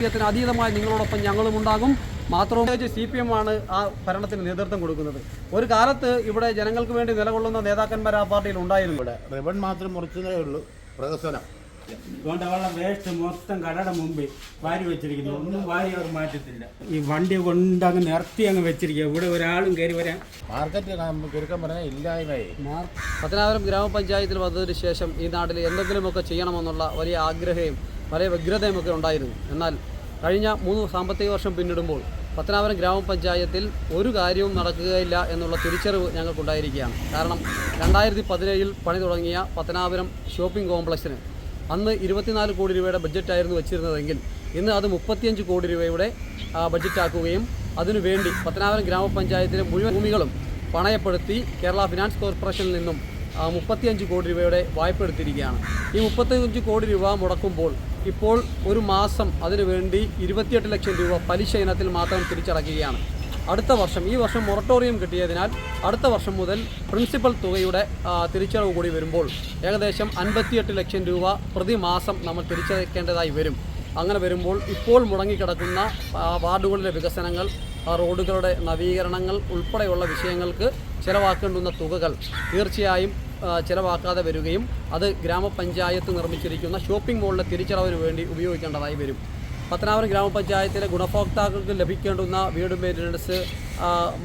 രാഷ്ട്രീയത്തിന് അതീതമായി നിങ്ങളോടൊപ്പം ഞങ്ങളും ഉണ്ടാകും. മാത്രമല്ല സി പി എം ആണ് ആ ഭരണത്തിന് നേതൃത്വം കൊടുക്കുന്നത്. ഒരു കാലത്ത് ഇവിടെ ജനങ്ങൾക്ക് വേണ്ടി നിലകൊള്ളുന്ന നേതാക്കന്മാർ ആ പാർട്ടിയിൽ ഉണ്ടായിരുന്നു. ഇവിടെ റിബൺ മാത്രം മുറിച്ചതേ ഉള്ളൂ. പ്രദർശനം അതുകൊണ്ട് അവളുടെ വേസ്റ്റ് മൊത്തം കടയുടെ മുമ്പിൽ വാരി വെച്ചിരിക്കുന്നു. ഒന്നും വാരി അവർ മാറ്റത്തില്ല. ഈ വണ്ടി കൊണ്ട് അങ്ങ് നിർത്തി അങ്ങ് വെച്ചിരിക്കുക. ഇവിടെ ഒരാളും കയറി വരാൻ മാർക്കറ്റ് ചുരുക്കം പറഞ്ഞാൽ ഇല്ലായ്മയായി. പത്തനാപുരം ഗ്രാമപഞ്ചായത്തിൽ വന്നതിന് ശേഷം ഈ നാട്ടിൽ എന്തെങ്കിലുമൊക്കെ ചെയ്യണമെന്നുള്ള വലിയ ആഗ്രഹവും വലിയ വ്യഗ്രതയും ഒക്കെ ഉണ്ടായിരുന്നു. എന്നാൽ കഴിഞ്ഞ മൂന്ന് സാമ്പത്തിക വർഷം പിന്നിടുമ്പോൾ പത്തനാപുരം ഗ്രാമപഞ്ചായത്തിൽ ഒരു കാര്യവും നടക്കുകയില്ല എന്നുള്ള തിരിച്ചറിവ് ഞങ്ങൾക്കുണ്ടായിരിക്കുകയാണ്. കാരണം രണ്ടായിരത്തി പതിനേഴിൽ പണി തുടങ്ങിയ പത്തനാപുരം ഷോപ്പിംഗ് കോംപ്ലക്സിന് അന്ന് ഇരുപത്തിനാല് കോടി രൂപയുടെ ബഡ്ജറ്റായിരുന്നു വെച്ചിരുന്നതെങ്കിൽ ഇന്ന് അത് മുപ്പത്തിയഞ്ച് കോടി രൂപയുടെ ബഡ്ജറ്റാക്കുകയും അതിനുവേണ്ടി പത്തനാപുരം ഗ്രാമപഞ്ചായത്തിലെ മുഴുവൻ ഭൂമികളും പണയപ്പെടുത്തി കേരള ഫിനാൻസ് കോർപ്പറേഷനിൽ നിന്നും മുപ്പത്തിയഞ്ച് കോടി രൂപയുടെ വായ്പ എടുത്തിരിക്കുകയാണ്. ഈ മുപ്പത്തിയഞ്ച് കോടി രൂപ മുടക്കുമ്പോൾ ഇപ്പോൾ ഒരു മാസം അതിനുവേണ്ടി ഇരുപത്തിയെട്ട് ലക്ഷം രൂപ പലിശ ഇനത്തിൽ മാത്രം തിരിച്ചടക്കുകയാണ്. അടുത്ത വർഷം ഈ വർഷം മൊറട്ടോറിയം കിട്ടിയതിനാൽ അടുത്ത വർഷം മുതൽ പ്രിൻസിപ്പൽ തുകയുടെ തിരിച്ചടവ് കൂടി വരുമ്പോൾ ഏകദേശം അൻപത്തിയെട്ട് ലക്ഷം രൂപ പ്രതിമാസം നമ്മൾ തിരിച്ചടക്കേണ്ടതായി വരും. അങ്ങനെ വരുമ്പോൾ ഇപ്പോൾ മുടങ്ങിക്കിടക്കുന്ന വാർഡുകളിലെ വികസനങ്ങൾ റോഡുകളുടെ നവീകരണങ്ങൾ ഉൾപ്പെടെയുള്ള വിഷയങ്ങൾക്ക് ചിലവാക്കേണ്ടുന്ന തുകകൾ തീർച്ചയായും ചിലവാക്കാതെ വരികയും അത് ഗ്രാമപഞ്ചായത്ത് നിർമ്മിച്ചിരിക്കുന്ന ഷോപ്പിംഗ് മോളിലെ തിരിച്ചടവിന് വേണ്ടി ഉപയോഗിക്കേണ്ടതായി വരും. പത്തനാപുരം ഗ്രാമപഞ്ചായത്തിലെ ഗുണഭോക്താക്കൾക്ക് ലഭിക്കേണ്ടുന്ന വീട് മെയിന്റനൻസ്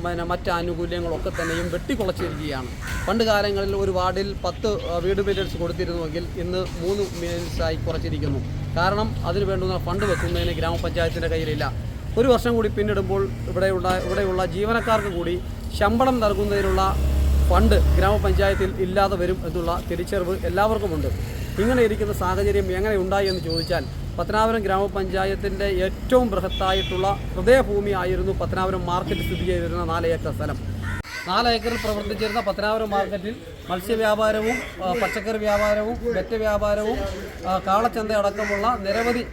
പിന്നെ മറ്റ് ആനുകൂല്യങ്ങളൊക്കെ തന്നെയും വെട്ടിക്കുളച്ചിരിക്കുകയാണ്. പണ്ട് കാലങ്ങളിൽ ഒരു വാർഡിൽ പത്ത് വീട് മെയിന്റനൻസ് കൊടുത്തിരുന്നുവെങ്കിൽ ഇന്ന് മൂന്ന് മെയിന്റനൻസായി കുറച്ചിരിക്കുന്നു. കാരണം അതിന് വേണ്ടുന്ന ഫണ്ട് വെക്കുന്നതിന് ഗ്രാമപഞ്ചായത്തിന്റെ കയ്യിലില്ല. ഒരു വർഷം കൂടി പിന്നിടുമ്പോൾ ഇവിടെയുള്ള ഇവിടെയുള്ള ജീവനക്കാർക്ക് കൂടി ശമ്പളം നൽകുന്നതിനുള്ള ഫണ്ട് ഗ്രാമപഞ്ചായത്തിൽ ഇല്ലാതെ വരും എന്നുള്ള തിരിച്ചറിവ് എല്ലാവർക്കുമുണ്ട്. ഇങ്ങനെ ഇരിക്കുന്ന സാഹചര്യം എങ്ങനെ ഉണ്ടായി എന്ന് ചോദിച്ചാൽ പത്തനാപുരം ഗ്രാമപഞ്ചായത്തിന്റെ ഏറ്റവും ബൃഹത്തായിട്ടുള്ള ഹൃദയഭൂമി ആയിരുന്നു പത്തനാപുരം മാർക്കറ്റ് സ്ഥിതി ചെയ്തിരുന്ന നാല് ഏക്കർ സ്ഥലം. നാല് ഏക്കറിൽ പ്രവർത്തിച്ചിരുന്ന പത്തനാപുരം മാർക്കറ്റിൽ മത്സ്യവ്യാപാരവും പച്ചക്കറി വ്യാപാരവും വെറ്റ വ്യാപാരവും കാളച്ചന്ത അടക്കമുള്ള നിരവധി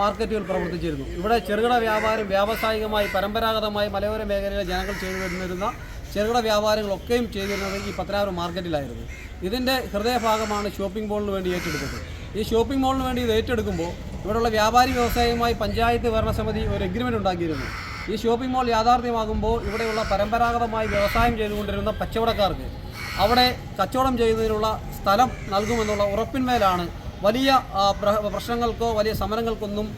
മാർക്കറ്റുകൾ പ്രവർത്തിച്ചിരുന്നു. ഇവിടെ ചെറുകിട വ്യാപാരം വ്യാവസായികമായി പരമ്പരാഗതമായി മലയോര മേഖലയിലെ ജനങ്ങൾ ചെയ്തു വരുന്നിരുന്ന ചെറുകിട വ്യാപാരങ്ങളൊക്കെയും ചെയ്തിരുന്നത് ഈ പത്തനാപുരം മാർക്കറ്റിലായിരുന്നു. ഇതിന്റെ ഹൃദയഭാഗമാണ് ഷോപ്പിംഗ് മോളിന് വേണ്ടി ഏറ്റെടുത്തത്. ഈ ഷോപ്പിംഗ് മോളിന് വേണ്ടി ഇത് ഏറ്റെടുക്കുമ്പോൾ ഇവിടെയുള്ള വ്യാപാരി വ്യവസായവുമായി പഞ്ചായത്ത് ഭരണസമിതി ഒരു എഗ്രിമെന്റ് ഉണ്ടാക്കിയിരുന്നു. ഈ ഷോപ്പിംഗ് മോൾ യാഥാർത്ഥ്യമാകുമ്പോൾ ഇവിടെയുള്ള പരമ്പരാഗതമായി വ്യവസായം ചെയ്തുകൊണ്ടിരുന്ന കച്ചവടക്കാർക്ക് അവിടെ കച്ചവടം ചെയ്യുന്നതിനുള്ള സ്ഥലം നൽകുമെന്നുള്ള ഉറപ്പിന്മേലാണ് വലിയ പ്രശ്നങ്ങൾക്കോ വലിയ സമരങ്ങൾക്കൊന്നും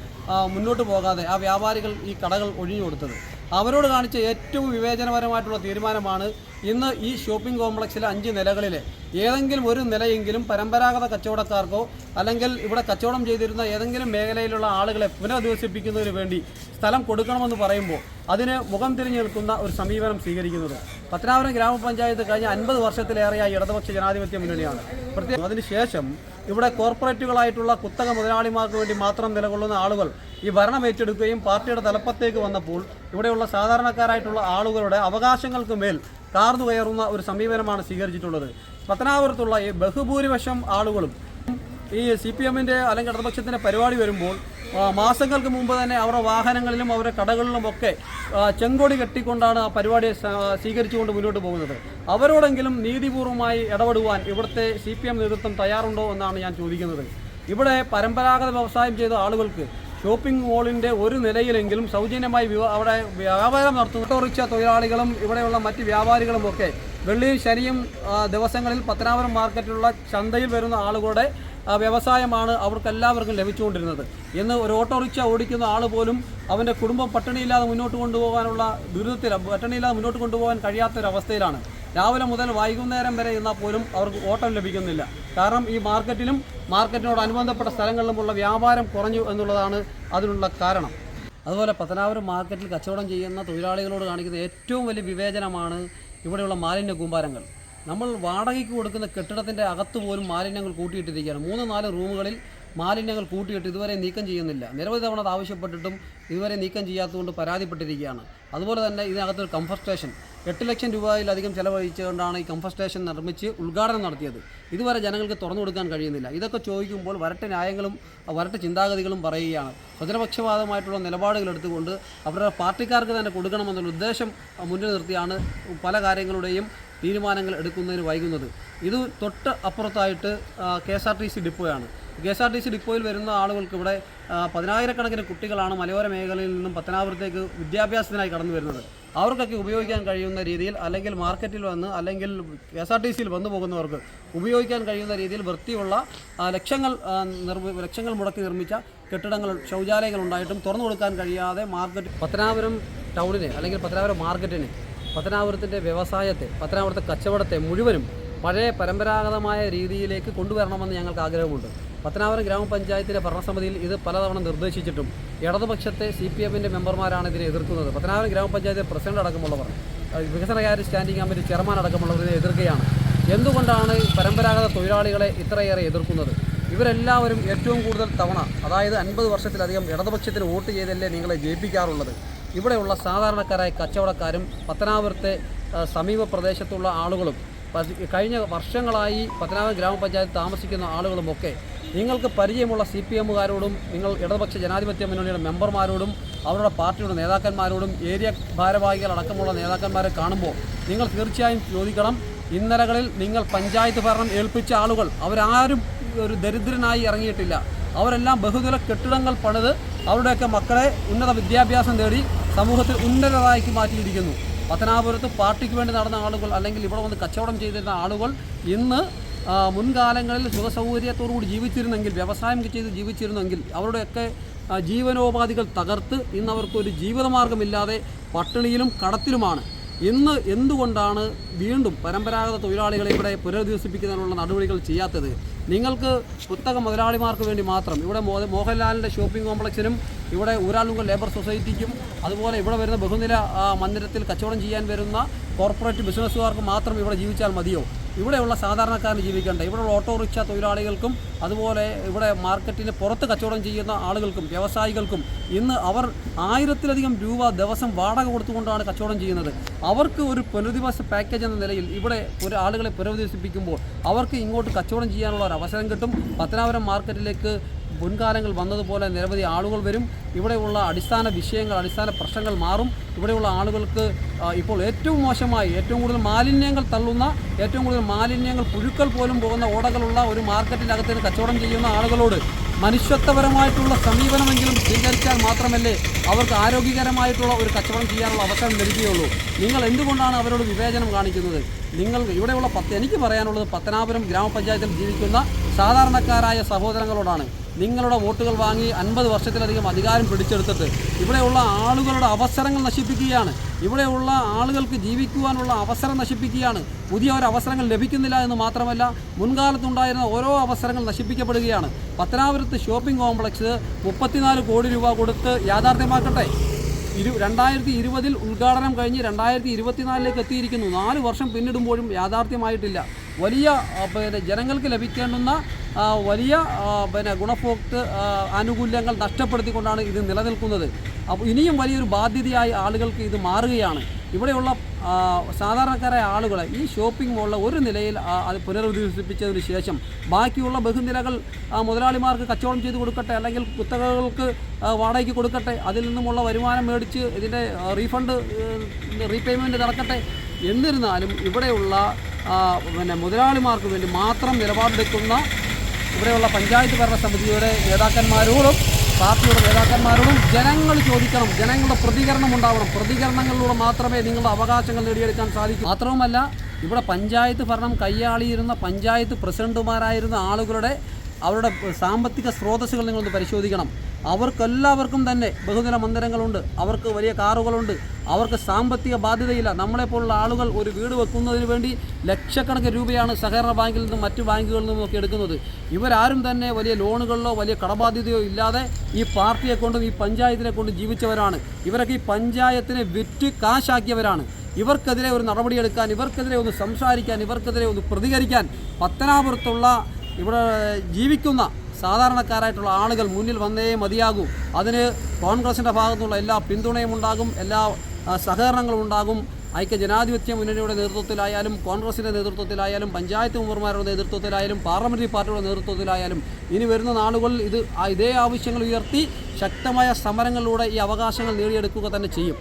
മുന്നോട്ട് പോകാതെ ആ വ്യാപാരികൾ ഈ കടകൾ ഒഴിഞ്ഞു കൊടുത്തത്. അവരോട് കാണിച്ച ഏറ്റവും വിവേചനപരമായിട്ടുള്ള തീരുമാനമാണ് ഇന്ന് ഈ ഷോപ്പിംഗ് കോംപ്ലക്സിലെ അഞ്ച് നിലകളിലെ. ഏതെങ്കിലും ഒരു നിലയെങ്കിലും പരമ്പരാഗത കച്ചവടക്കാർക്കോ അല്ലെങ്കിൽ ഇവിടെ കച്ചവടം ചെയ്തിരുന്ന ഏതെങ്കിലും മേഖലയിലുള്ള ആളുകളെ പുനരധിവസിപ്പിക്കുന്നതിന് വേണ്ടി സ്ഥലം കൊടുക്കണമെന്ന് പറയുമ്പോൾ അതിന് മുഖം തിരിഞ്ഞു നിൽക്കുന്ന ഒരു സമീപനം സ്വീകരിക്കുന്നത്. പത്തനാപുരം ഗ്രാമപഞ്ചായത്ത് കഴിഞ്ഞ അൻപത് വർഷത്തിലേറെയായി ഇടതുപക്ഷ ജനാധിപത്യ മുന്നണിയാണ്. പ്രത്യേകം അതിനുശേഷം ഇവിടെ കോർപ്പറേറ്റുകളായിട്ടുള്ള കുത്തക മുതലാളിമാർക്ക് വേണ്ടി മാത്രം നിലകൊള്ളുന്ന ആളുകൾ ഈ ഭരണം ഏറ്റെടുക്കുകയും പാർട്ടിയുടെ തലപ്പത്തേക്ക് വന്നപ്പോൾ ഇവിടെയുള്ള സാധാരണക്കാരായിട്ടുള്ള ആളുകളുടെ അവകാശങ്ങൾക്ക് മേൽ കാർന്നു കയറുന്ന ഒരു സമീപനമാണ് സ്വീകരിച്ചിട്ടുള്ളത്. പത്തനാപുരത്തുള്ള ഈ ബഹുഭൂരിപക്ഷം ആളുകളും ഈ സി പി എമ്മിന്റെ അല്ലെങ്കിൽ ഇടതുപക്ഷത്തിന്റെ പരിപാടി വരുമ്പോൾ മാസങ്ങൾക്ക് മുമ്പ് തന്നെ അവരുടെ വാഹനങ്ങളിലും അവരുടെ കടകളിലും ഒക്കെ ചെങ്കോടി കെട്ടിക്കൊണ്ടാണ് ആ പരിപാടിയെ സ്വീകരിച്ചുകൊണ്ട് മുന്നോട്ട് പോകുന്നത്. അവരോടെങ്കിലും നീതിപൂർവമായി ഇടപെടുവാൻ ഇവിടുത്തെ സി പി എം നേതൃത്വം തയ്യാറുണ്ടോ എന്നാണ് ഞാൻ ചോദിക്കുന്നത്. ഇവിടെ പരമ്പരാഗത വ്യവസായം ചെയ്ത ആളുകൾക്ക് ഷോപ്പിംഗ് മോളിന്റെ ഒരു നിലയിലെങ്കിലും സൗജന്യമായി അവിടെ വ്യാപാരം നടത്തുന്ന ഓട്ടോറിക്ഷ തൊഴിലാളികളും ഇവിടെയുള്ള മറ്റ് വ്യാപാരികളും ഒക്കെ വെള്ളിയും ശനിയും ദിവസങ്ങളിൽ പത്തനാപുരം മാർക്കറ്റിലുള്ള ചന്തയിൽ വരുന്ന ആളുകളുടെ വ്യവസായമാണ് അവർക്കെല്ലാവർക്കും ലഭിച്ചുകൊണ്ടിരുന്നത്. എന്ന് ഒരു ഓട്ടോറിക്ഷ ഓടിക്കുന്ന ആൾ പോലും അവന്റെ കുടുംബം പട്ടിണിയില്ലാതെ മുന്നോട്ട് കൊണ്ടുപോകാനുള്ള ദുരിതത്തിൽ പട്ടിണിയില്ലാതെ മുന്നോട്ട് കൊണ്ടുപോകാൻ കഴിയാത്തൊരവസ്ഥയിലാണ്. രാവിലെ മുതൽ വൈകുന്നേരം വരെ എന്നാൽ പോലും അവർക്ക് ഓട്ടം ലഭിക്കുന്നില്ല. കാരണം ഈ മാർക്കറ്റിലും മാർക്കറ്റിനോട് അനുബന്ധപ്പെട്ട സ്ഥലങ്ങളിലുമുള്ള വ്യാപാരം കുറഞ്ഞു എന്നുള്ളതാണ് അതിനുള്ള കാരണം. അതുപോലെ പത്തനാപുരം മാർക്കറ്റിൽ കച്ചവടം ചെയ്യുന്ന തൊഴിലാളികളോട് കാണിക്കുന്ന ഏറ്റവും വലിയ വിവേചനമാണ് ഇവിടെയുള്ള മാലിന്യ കൂമ്പാരങ്ങൾ. നമ്മൾ വാടകയ്ക്ക് കൊടുക്കുന്ന കെട്ടിടത്തിന്റെ അകത്ത് പോലും മാലിന്യങ്ങൾ കൂട്ടിയിട്ടിരിക്കുകയാണ്. മൂന്ന് നാല് റൂമുകളിൽ മാലിന്യങ്ങൾ കൂട്ടിയിട്ട് ഇതുവരെ നീക്കം ചെയ്യുന്നില്ല. നിരവധി തവണ അത് ആവശ്യപ്പെട്ടിട്ടും ഇതുവരെ നീക്കം ചെയ്യാത്തതുകൊണ്ട് പരാതിപ്പെട്ടിരിക്കുകയാണ്. അതുപോലെ തന്നെ ഇതിനകത്തൊരു കംഫർട്ട് സ്റ്റേഷൻ എട്ട് ലക്ഷം രൂപയിലധികം ചിലവഴിച്ചുകൊണ്ടാണ് ഈ കംഫർട്ട് സ്റ്റേഷൻ നിർമ്മിച്ച് ഉദ്ഘാടനം നടത്തിയത്. ഇതുവരെ ജനങ്ങൾക്ക് തുറന്നു കൊടുക്കാൻ കഴിയുന്നില്ല. ഇതൊക്കെ ചോദിക്കുമ്പോൾ വരട്ട ന്യായങ്ങളും വരട്ട ചിന്താഗതികളും പറയുകയാണ്. സ്വജനപക്ഷപാതമായിട്ടുള്ള നിലപാടുകൾ എടുത്തുകൊണ്ട് അവരുടെ പാർട്ടിക്കാർക്ക് തന്നെ കൊടുക്കണമെന്നുള്ള ഉദ്ദേശം മുന്നിൽ നിർത്തിയാണ് പല കാര്യങ്ങളുടെയും തീരുമാനങ്ങൾ എടുക്കുന്നതിന് വൈകുന്നത്. ഇത് തൊട്ട് അപ്പുറത്തായിട്ട് K S R T C ഡിപ്പോയാണ്. K S R T C ഡിപ്പോയിൽ വരുന്ന ആളുകൾക്ക് ഇവിടെ പതിനായിരക്കണക്കിന് കുട്ടികളാണ് മലയോര മേഖലയിൽ നിന്നും പത്തനാപുരത്തേക്ക് വിദ്യാഭ്യാസത്തിനായി കടന്നു വരുന്നത്. അവർക്കൊക്കെ ഉപയോഗിക്കാൻ കഴിയുന്ന രീതിയിൽ അല്ലെങ്കിൽ മാർക്കറ്റിൽ വന്ന് അല്ലെങ്കിൽ കെ എസ് ആർ ടി സിയിൽ വന്നു പോകുന്നവർക്ക് ഉപയോഗിക്കാൻ കഴിയുന്ന രീതിയിൽ വൃത്തിയുള്ള ലക്ഷങ്ങൾ നിർമ്മി ലക്ഷങ്ങൾ മുടക്കി നിർമ്മിച്ച കെട്ടിടങ്ങൾ ശൗചാലയങ്ങൾ ഉണ്ടായിട്ടും തുറന്നു കൊടുക്കാൻ കഴിയാതെ മാർക്കറ്റ് പത്തനാപുരം ടൗണിന് അല്ലെങ്കിൽ പത്തനാപുരം മാർക്കറ്റിനെ പത്തനാപുരത്തിന്റെ വ്യവസായത്തെ പത്തനാപുരത്തെ കച്ചവടത്തെ മുഴുവനും പഴയ പരമ്പരാഗതമായ രീതിയിലേക്ക് കൊണ്ടുവരണമെന്ന് ഞങ്ങൾക്ക് ആഗ്രഹമുണ്ട്. പത്തനാപുരം ഗ്രാമപഞ്ചായത്തിലെ ഭരണസമിതിയിൽ ഇത് പലതവണ നിർദ്ദേശിച്ചിട്ടും ഇടതുപക്ഷത്തെ സി പി എമ്മിന്റെ മെമ്പർമാരാണ് ഇതിനെ എതിർക്കുന്നത്. പത്തനാപുരം ഗ്രാമപഞ്ചായത്തിലെ പ്രസിഡന്റ് അടക്കമുള്ളവർ വികസനകാര്യ സ്റ്റാൻഡിംഗ് കമ്മിറ്റി ചെയർമാൻ അടക്കമുള്ളവർ ഇതിനെ എതിർക്കുകയാണ്. എന്തുകൊണ്ടാണ് പരമ്പരാഗത തൊഴിലാളികളെ ഇത്രയേറെ എതിർക്കുന്നത്? ഇവരെല്ലാവരും ഏറ്റവും കൂടുതൽ തവണ അതായത് അൻപത് വർഷത്തിലധികം ഇടതുപക്ഷത്തിന് വോട്ട് ചെയ്തല്ലേ നിങ്ങളെ ജയിപ്പിക്കാറുള്ളത്? ഇവിടെയുള്ള സാധാരണക്കാരായ കച്ചവടക്കാരും പത്തനാപുരത്തെ സമീപ പ്രദേശത്തുള്ള ആളുകളും കഴിഞ്ഞ വർഷങ്ങളായി പത്തനാപുരം ഗ്രാമപഞ്ചായത്ത് താമസിക്കുന്ന ആളുകളുമൊക്കെ നിങ്ങൾക്ക് പരിചയമുള്ള സി പി എമ്മുകാരോടും നിങ്ങൾ ഇടതുപക്ഷ ജനാധിപത്യ മുന്നണിയുടെ മെമ്പർമാരോടും അവരുടെ പാർട്ടിയുടെ നേതാക്കന്മാരോടും ഏരിയ ഭാരവാഹികൾ അടക്കമുള്ള നേതാക്കന്മാരെ കാണുമ്പോൾ നിങ്ങൾ തീർച്ചയായും ചോദിക്കണം ഇന്നലകളിൽ നിങ്ങൾ പഞ്ചായത്ത് ഭരണം ഏൽപ്പിച്ച ആളുകൾ അവരാരും ഒരു ദരിദ്രനായി ഇറങ്ങിയിട്ടില്ല. അവരെല്ലാം ബഹുതല കെട്ടിടങ്ങൾ പണിത് അവരുടെയൊക്കെ മക്കളെ ഉന്നത വിദ്യാഭ്യാസം നേടി സമൂഹത്തിൽ ഉന്നതരാക്കി മാറ്റിയിരിക്കുന്നു. പത്തനാപുരത്ത് പാർട്ടിക്ക് വേണ്ടി നടന്ന ആളുകൾ അല്ലെങ്കിൽ ഇവിടെ വന്ന് കച്ചവടം ചെയ്തിരുന്ന ആളുകൾ ഇന്ന് മുൻകാലങ്ങളിൽ സുഖസൗകര്യത്തോടുകൂടി ജീവിച്ചിരുന്നെങ്കിൽ വ്യവസായം ചെയ്ത് ജീവിച്ചിരുന്നെങ്കിൽ അവരുടെയൊക്കെ ജീവനോപാധികൾ തകർത്ത് ഇന്ന് അവർക്കൊരു ജീവിതമാർഗമില്ലാതെ പട്ടിണിയിലും കടത്തിലുമാണ്. ഇന്ന് എന്തുകൊണ്ടാണ് വീണ്ടും പരമ്പരാഗത തൊഴിലാളികളെ ഇവിടെ പുനരധിവസിപ്പിക്കുന്നതിനുള്ള നടപടികൾ ചെയ്യാത്തത്? നിങ്ങൾക്ക് പുസ്തക മുതലാളിമാർക്ക് വേണ്ടി മാത്രം ഇവിടെ മോഹൻലാലിന്റെ ഷോപ്പിംഗ് കോംപ്ലക്സിനും ഇവിടെ ഊരാളുങ്കൽ ലേബർ സൊസൈറ്റിക്കും അതുപോലെ ഇവിടെ വരുന്ന ബഹുനില മന്ദിരത്തിൽ കച്ചവടം ചെയ്യാൻ വരുന്ന കോർപ്പറേറ്റ് ബിസിനസ്സുകാർക്ക് മാത്രം ഇവിടെ ജീവിച്ചാൽ മതിയോ? ഇവിടെയുള്ള സാധാരണക്കാരന് ജീവിക്കേണ്ട? ഇവിടെയുള്ള ഓട്ടോറിക്ഷ തൊഴിലാളികൾക്കും അതുപോലെ ഇവിടെ മാർക്കറ്റിന് പുറത്ത് കച്ചവടം ചെയ്യുന്ന ആളുകൾക്കും വ്യവസായികൾക്കും ഇന്ന് അവർ ആയിരത്തിലധികം രൂപ ദിവസം വാടക കൊടുത്തുകൊണ്ടാണ് കച്ചവടം ചെയ്യുന്നത്. അവർക്ക് ഒരു പുനരധിവാസ പാക്കേജ് എന്ന നിലയിൽ ഇവിടെ ഒരു ആളുകളെ പുനരധിവസിപ്പിക്കുമ്പോൾ അവർക്ക് ഇങ്ങോട്ട് കച്ചവടം ചെയ്യാനുള്ള ഒരു അവസരം കിട്ടും. പത്തനാപുരം മാർക്കറ്റിലേക്ക് മുൻകാലങ്ങൾ വന്നതുപോലെ നിരവധി ആളുകൾ വരും. ഇവിടെയുള്ള അടിസ്ഥാന വിഷയങ്ങൾ അടിസ്ഥാന പ്രശ്നങ്ങൾ മാറും. ഇവിടെയുള്ള ആളുകൾക്ക് ഇപ്പോൾ ഏറ്റവും മോശമായി ഏറ്റവും കൂടുതൽ മാലിന്യങ്ങൾ തള്ളുന്ന ഏറ്റവും കൂടുതൽ മാലിന്യങ്ങൾ പുഴുക്കൾ പോലും പോകുന്ന ഓടകളുള്ള ഒരു മാർക്കറ്റിനകത്ത് കച്ചവടം ചെയ്യുന്ന ആളുകളോട് മനുഷ്യത്വപരമായിട്ടുള്ള സമീപനമെങ്കിലും സ്വീകരിച്ചാൽ മാത്രമല്ലേ അവർക്ക് ആരോഗ്യകരമായിട്ടുള്ള ഒരു കച്ചവടം ചെയ്യാനുള്ള അവസരം ലഭിക്കുകയുള്ളൂ. നിങ്ങൾ എന്തുകൊണ്ടാണ് അവരോട് വിവേചനം കാണിക്കുന്നത്? നിങ്ങൾ ഇവിടെയുള്ള പത്ത് എനിക്ക് പറയാനുള്ളത് പത്തനാപുരം ഗ്രാമപഞ്ചായത്തിൽ ജീവിക്കുന്ന സാധാരണക്കാരായ സഹോദരങ്ങളോടാണ്. നിങ്ങളുടെ വോട്ടുകൾ വാങ്ങി അൻപത് വർഷത്തിലധികം അധികാരം പിടിച്ചെടുത്തിട്ട് ഇവിടെയുള്ള ആളുകളുടെ അവസരങ്ങൾ നശിപ്പിക്കുകയാണ്. ഇവിടെയുള്ള ആളുകൾക്ക് ജീവിക്കുവാനുള്ള അവസരം നശിപ്പിക്കുകയാണ്. പുതിയ ഒരു അവസരങ്ങൾ ലഭിക്കുന്നില്ല എന്ന് മാത്രമല്ല മുൻകാലത്തുണ്ടായിരുന്ന ഓരോ അവസരങ്ങൾ നശിപ്പിക്കപ്പെടുകയാണ്. പത്തനാപുരത്ത് ഷോപ്പിംഗ് കോംപ്ലക്സ് മുപ്പത്തിനാല് കോടി രൂപ കൊടുത്ത് യാഥാർത്ഥ്യമാക്കട്ടെ. ഇരു രണ്ടായിരത്തി ഇരുപതിൽ ഉദ്ഘാടനം കഴിഞ്ഞ് രണ്ടായിരത്തി ഇരുപത്തിനാലിലേക്ക് എത്തിയിരിക്കുന്നു. നാല് വർഷം പിന്നിടുമ്പോഴും യാഥാർത്ഥ്യമായിട്ടില്ല. വലിയ പിന്നെ ജനങ്ങൾക്ക് ലഭിക്കേണ്ടുന്ന വലിയ പിന്നെ ഗുണഭോക്തൃ ആനുകൂല്യങ്ങൾ നഷ്ടപ്പെടുത്തിക്കൊണ്ടാണ് ഇത് നിലനിൽക്കുന്നത് അപ്പോൾ ഇനിയും വലിയൊരു ബാധ്യതയായി ആളുകൾക്ക് ഇത് മാറുകയാണ് ഇവിടെയുള്ള സാധാരണക്കാരായ ആളുകളെ ഈ ഷോപ്പിംഗ് മോളിലെ ഒരു നിലയിൽ അത് പുനരുദ്ധിപ്പിച്ചതിന് ശേഷം ബാക്കിയുള്ള ബഹുനിലകൾ മുതലാളിമാർക്ക് കച്ചവടം ചെയ്ത് കൊടുക്കട്ടെ അല്ലെങ്കിൽ കുത്തകകൾക്ക് വാടകയ്ക്ക് കൊടുക്കട്ടെ അതിൽ നിന്നുമുള്ള വരുമാനം മേടിച്ച് ഇതിന്റെ റീഫണ്ട് റീപേയ്മെന്റ് നടക്കട്ടെ എന്നിരുന്നാലും ഇവിടെയുള്ള പിന്നെ മുതലാളിമാർക്ക് വേണ്ടി മാത്രം നിലപാടെടുക്കുന്ന ഇവിടെയുള്ള പഞ്ചായത്ത് ഭരണ ഭരണസമിതിയുടെ നേതാക്കന്മാരോടും പാർട്ടിയുടെ നേതാക്കന്മാരോടും ജനങ്ങൾ ചോദിക്കണം. ജനങ്ങളുടെ പ്രതികരണം ഉണ്ടാവണം. പ്രതികരണങ്ങളിലൂടെ മാത്രമേ നിങ്ങളുടെ അവകാശങ്ങൾ നേടിയെടുക്കാൻ സാധിക്കൂ. മാത്രവുമല്ല ഇവിടെ പഞ്ചായത്ത് ഭരണം കൈയാളിയിരുന്ന പഞ്ചായത്ത് പ്രസിഡന്റുമാരായിരുന്ന ആളുകളുടെ അവരുടെ സാമ്പത്തിക സ്രോതസ്സുകൾ നിങ്ങളൊന്ന് പരിശോധിക്കണം. അവർക്കെല്ലാവർക്കും തന്നെ ബഹുനില മന്ദിരങ്ങളുണ്ട്. അവർക്ക് വലിയ കാറുകളുണ്ട്. അവർക്ക് സാമ്പത്തിക ബാധ്യതയില്ല. നമ്മളെപ്പോലുള്ള ആളുകൾ ഒരു വീട് വെക്കുന്നതിന് വേണ്ടി ലക്ഷക്കണക്കിന് രൂപയാണ് സഹകരണ ബാങ്കിൽ നിന്നും മറ്റു ബാങ്കുകളിൽ നിന്നും ഒക്കെ എടുക്കുന്നത്. ഇവരാരും തന്നെ വലിയ ലോണുകളിലോ വലിയ കടബാധ്യതയോ ഇല്ലാതെ ഈ പാർട്ടിയെ കൊണ്ടും ഈ പഞ്ചായത്തിനെ കൊണ്ടും ജീവിച്ചവരാണ്. ഇവരൊക്കെ ഈ പഞ്ചായത്തിനെ വിറ്റ് കാശാക്കിയവരാണ്. ഇവർക്കെതിരെ ഒരു നടപടിയെടുക്കാൻ ഇവർക്കെതിരെ ഒന്ന് സംസാരിക്കാൻ ഇവർക്കെതിരെ ഒന്ന് പ്രതികരിക്കാൻ പത്തനാപുരത്തുള്ള ഇവിടെ ജീവിക്കുന്ന സാധാരണക്കാരായിട്ടുള്ള ആളുകൾ മുന്നിൽ വന്നേ മതിയാകൂ. അതിന് കോൺഗ്രസിന്റെ ഭാഗത്തുള്ള എല്ലാ പിന്തുണയും ഉണ്ടാകും എല്ലാ സഹകരണങ്ങളും ഉണ്ടാകും. ഐക്യ ജനാധിപത്യ മുന്നണിയുടെ നേതൃത്വത്തിലായാലും കോൺഗ്രസിന്റെ നേതൃത്വത്തിലായാലും പഞ്ചായത്ത് മെമ്പർമാരുടെ നേതൃത്വത്തിലായാലും പാർലമെന്ററി പാർട്ടിയുടെ നേതൃത്വത്തിലായാലും ഇനി വരുന്ന നാളുകളിൽ ഇത് ഇതേ ആവശ്യങ്ങൾ ഉയർത്തി ശക്തമായ സമരങ്ങളിലൂടെ ഈ അവകാശങ്ങൾ നേടിയെടുക്കുക തന്നെ ചെയ്യും.